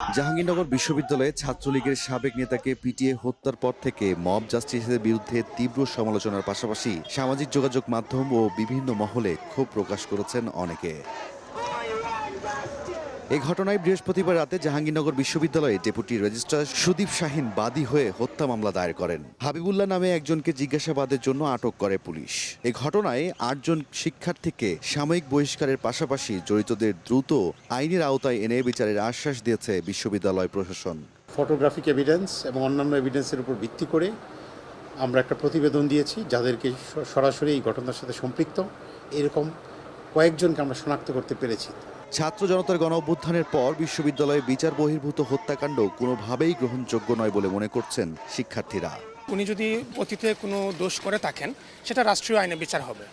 জাহাঙ্গীরনগর বিশ্ববিদ্যালয়ে ছাত্রলীগের সাবেক নেতাকে পিটিয়ে হত্যার পর থেকে মব জাস্টিসের বিরুদ্ধে তীব্র সমালোচনার পাশাপাশি সামাজিক যোগাযোগ মাধ্যম ও বিভিন্ন মহলে ক্ষোভ প্রকাশ করেছেন অনেকে। এই ঘটনায় বৃহস্পতিবার রাতে জাহাঙ্গীরনগর বিশ্ববিদ্যালয়ে ডেপুটি রেজিস্ট্রার সুদীপ শাহিন বাদী হয়ে হত্যা মামলা দায়ের করেন। হাবিবুল্লাহ নামে একজনকে জিজ্ঞাসাবাদের জন্য আটক করে পুলিশ। এ ঘটনায় আটজন শিক্ষার্থীকে সাময়িক বহিষ্কারের পাশাপাশি জড়িতদের দ্রুত আইনের আওতায় এনে বিচারের আশ্বাস দিয়েছে বিশ্ববিদ্যালয় প্রশাসন। ফটোগ্রাফিক এভিডেন্স এবং অন্যান্য এভিডেন্সের উপর ভিত্তি করে আমরা একটা প্রতিবেদন দিয়েছি, যাদেরকে সরাসরি এই ঘটনার সাথে সম্পৃক্ত। এরকম কয়েকজনকে আমরা শনাক্ত করতে পেরেছি। ছাত্র জনতার গণ অভ্যুত্থানের পর বিশ্ববিদ্যালয়ে বিচার বহির্ভূত হত্যাকাণ্ড কোনোভাবেই গ্রহণযোগ্য নয় বলে মনে করছেন শিক্ষার্থীরা। উনি যদি অতীতে কোনো দোষ করে থাকেন সেটা রাষ্ট্রীয় আইনে বিচার হবে।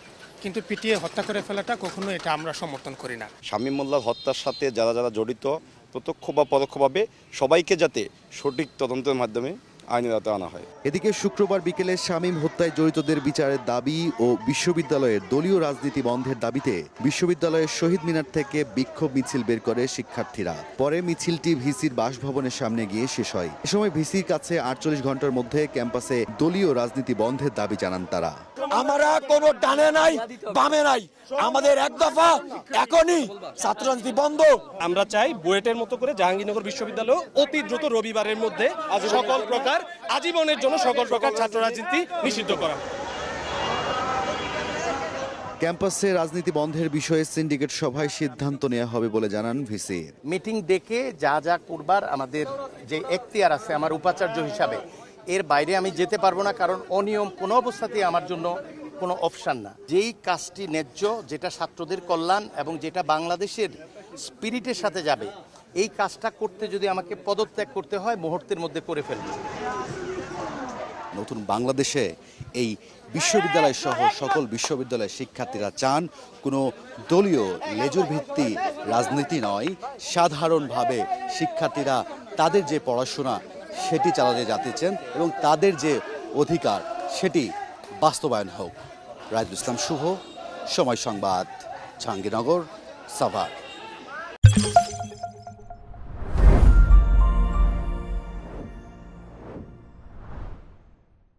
কিন্তু পিটিয়ে হত্যা করে ফেলাটা কখনো এটা আমরা সমর্থন করি না। শামীম মোল্লার হত্যার সাথে যারা যারা জড়িত প্রত্যক্ষ বা পরোক্ষভাবে সবাইকে যাতে সঠিক তদন্তের মাধ্যমে আইনের আওতায় আনা হয়। এদিকে শুক্রবার বিকেলে শামীম হত্যায় জড়িতদের বিচারের দাবি ও বিশ্ববিদ্যালয়ের দলীয় রাজনীতি বন্ধের দাবিতে বিশ্ববিদ্যালয়ের শহীদ মিনার থেকে বিক্ষোভ মিছিল বের করে শিক্ষার্থীরা। পরে মিছিলটি ভিসির বাসভবনের সামনে গিয়ে শেষ হয়। এ সময় ভিসির কাছে আটচল্লিশ ঘণ্টার মধ্যে ক্যাম্পাসে দলীয় রাজনীতি বন্ধের দাবি জানান তারা। আমরা কোনো ডানে নাই বামে নাই। আমাদের এক দফা এখনই ছাত্র রাজনীতি বন্ধ। আমরা চাই বুয়েটের মতো করে জাহাঙ্গীরনগর বিশ্ববিদ্যালয় অতি দ্রুত রবিবারের মধ্যে সকল প্রকার আজীবনের জন্য সকল প্রকার ছাত্র রাজনীতি নিষিদ্ধ করা। ক্যাম্পাসে রাজনীতি বন্ধের বিষয়ে সিন্ডিকেট সভায় সিদ্ধান্ত নেওয়া হবে বলে জানান ভিসি। মিটিং ডেকে যা যা করবার আমাদের যে এখতিয়ার আছে আমার উপাচার্য হিসাবে এর বাইরে আমি যেতে পারব না কারণ অনিয়ম কোনো অবস্থাতেই আমার জন্য কোনো অপশান না। যেই কাজটি ন্যায্য যেটা ছাত্রদের কল্যাণ এবং যেটা বাংলাদেশের স্পিরিটের সাথে যাবে এই কাজটা করতে যদি আমাকে পদত্যাগ করতে হয়, মুহূর্তের মধ্যে করে ফেলব। নতুন বাংলাদেশে এই বিশ্ববিদ্যালয় সহ সকল বিশ্ববিদ্যালয়ের শিক্ষার্থীরা চান, কোনো দলীয় লেজুর ভিত্তি রাজনীতি নয়, সাধারণভাবে শিক্ষার্থীরা তাদের যে পড়াশোনা সেটি চালাতে যেতে চান এবং তাদের যে অধিকার সেটি বাস্তবায়ন হোক। রাজুল ইসলাম শুভ। সময় সংবাদ, জাহাঙ্গীরনগর, সাভার।